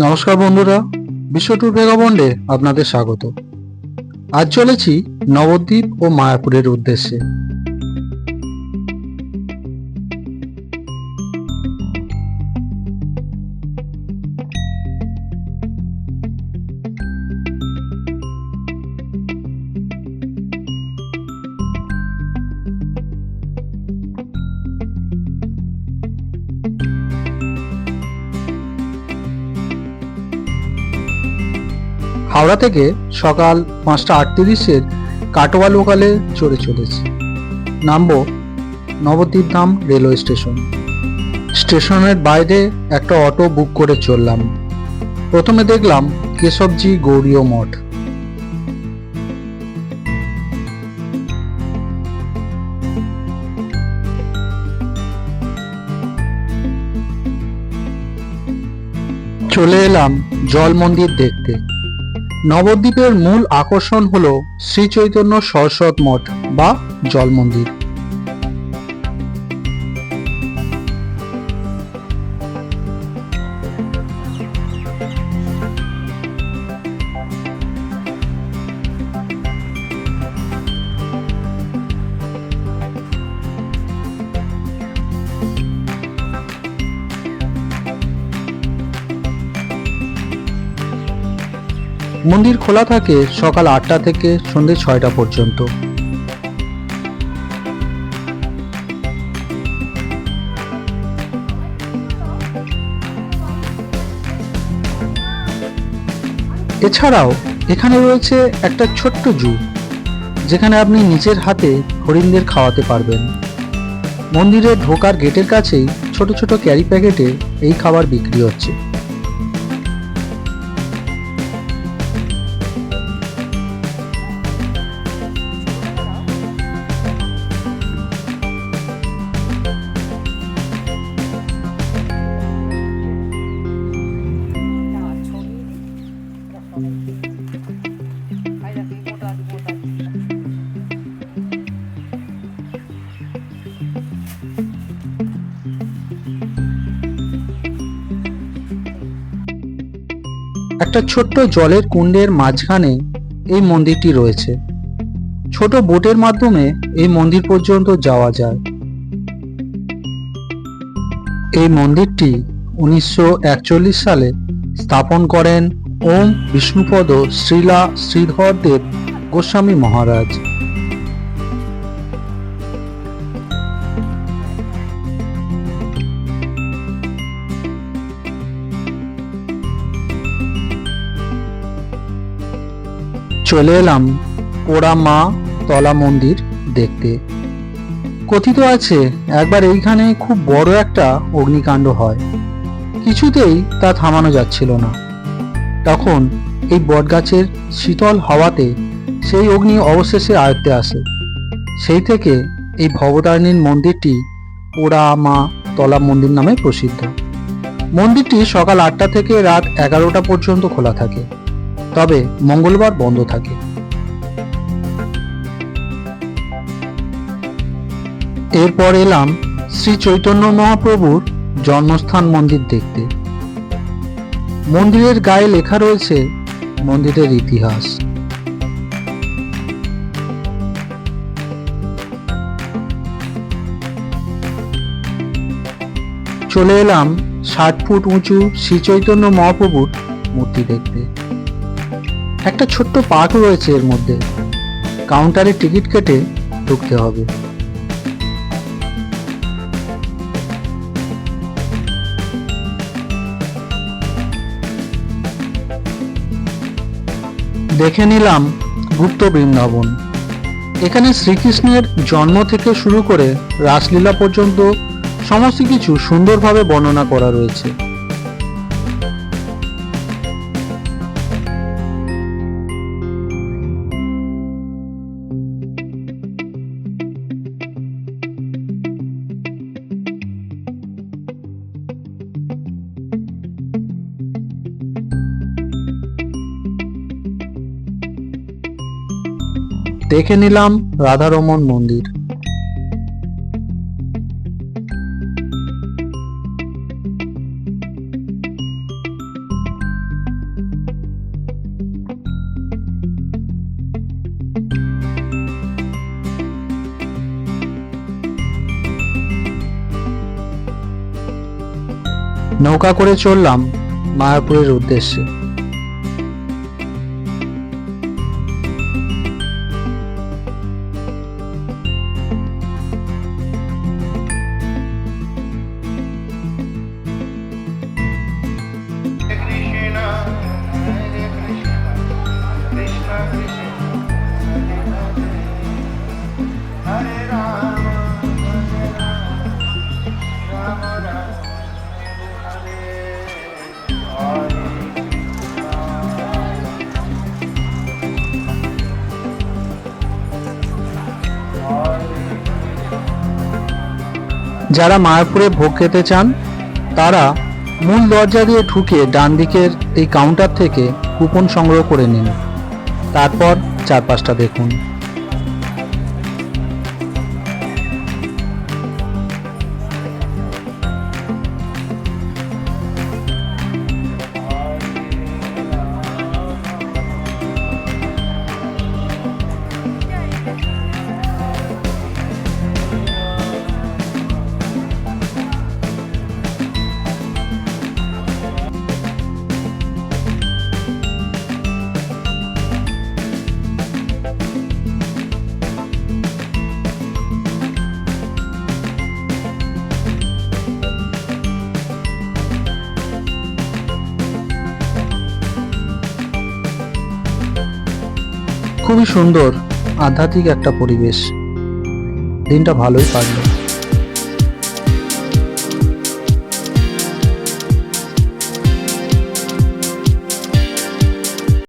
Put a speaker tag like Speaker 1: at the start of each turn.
Speaker 1: নমস্কার বন্ধুরা বিশ্ব ট্যুর ভেগাবন্ডে আপনাদের স্বাগত। আজ চলেছি নবদ্বীপ ও মায়াপুরের উদ্দেশ্যে। হাওড়া থেকে সকাল পাঁচটা আটত্রিশের কাটোয়া লোকালে চড়ে চলেছি। নামবো নবদ্বীপ ধাম রেলওয়ে স্টেশন। স্টেশনের বাইরে একটা অটো বুক করে চললাম। প্রথমে দেখলাম কেশবজি গৌরীয় মঠ। চলে এলাম জল মন্দির দেখতে। নবদ্বীপের মূল আকর্ষণ হল শ্রীচৈতন্য সরস্বত মঠ বা জল মন্দির মন্দির খোলা থাকে সকাল আটটা থেকে সন্ধে ছয়টা পর্যন্ত। এছাড়াও এখানে রয়েছে একটা ছোট্ট জু, যেখানে আপনি নিজের হাতে হরিণদের খাওয়াতে পারবেন। মন্দিরে ঢোকার গেটের কাছেই ছোট ছোট ক্যারি প্যাকেটে এই খাবার বিক্রি হচ্ছে। একটা ছোট্ট জলের কুণ্ডের মাঝখানে এই মন্দিরটি রয়েছে। ছোট বোটের মাধ্যমে এই মন্দির পর্যন্ত যাওয়া যায়। এই মন্দিরটি উনিশশো একচল্লিশ সালে স্থাপন করেন ওম বিষ্ণুপদ শ্রীলা শ্রীধর দেব গোস্বামী মহারাজ। চলে এলাম পোড়া মা তলা মন্দির দেখতে। কথিত আছে, একবার এইখানে খুব বড় একটা অগ্নিকাণ্ড হয়। কিছুতেই তা থামানো যাচ্ছিল না। তখন এই বটগাছের শীতল হাওয়াতে সেই অগ্নি অবশেষে আয়ত্তে আসে। সেই থেকে এই ভবতারিণীর মন্দিরটি পোড়া মা তলা মন্দির নামে প্রসিদ্ধ। মন্দিরটি সকাল আটটা থেকে রাত এগারোটা পর্যন্ত খোলা থাকে। তবে মঙ্গলবার বন্ধ থাকে। এরপর এলাম শ্রী চৈতন্য মহাপ্রভুর জন্মস্থান মন্দির দেখতে। মন্দিরের গায়ে লেখা রয়েছে মন্দিরের ইতিহাস। চলে এলাম ষাট ফুট উঁচু শ্রী চৈতন্য মহাপ্রভুর মূর্তি দেখতে। একটা ছোট্ট পার্ক রয়েছে এর মধ্যে। কাউন্টারে টিকিট কেটে ঢুকতে হবে। দেখে নিলাম গুপ্ত বৃন্দাবন। এখানে শ্রীকৃষ্ণের জন্ম থেকে শুরু করে রাসলীলা পর্যন্ত সমস্ত কিছু সুন্দরভাবে বর্ণনা করা রয়েছে। দেখে নিলাম রাধারমন মন্দির। নৌকা করে চললাম মায়াপুরের উদ্দেশ্যে। যারা মায়াপুরে ভোগ খেতে চান, তারা মূল দরজা দিয়ে ঢুকে ডান দিকের এই কাউন্টার থেকে কুপন সংগ্রহ করে নিন। তারপর চারপাশটা দেখুন। খুবই সুন্দর আধ্যাত্মিক একটা পরিবেশ। দিনটা ভালোই কাটলো।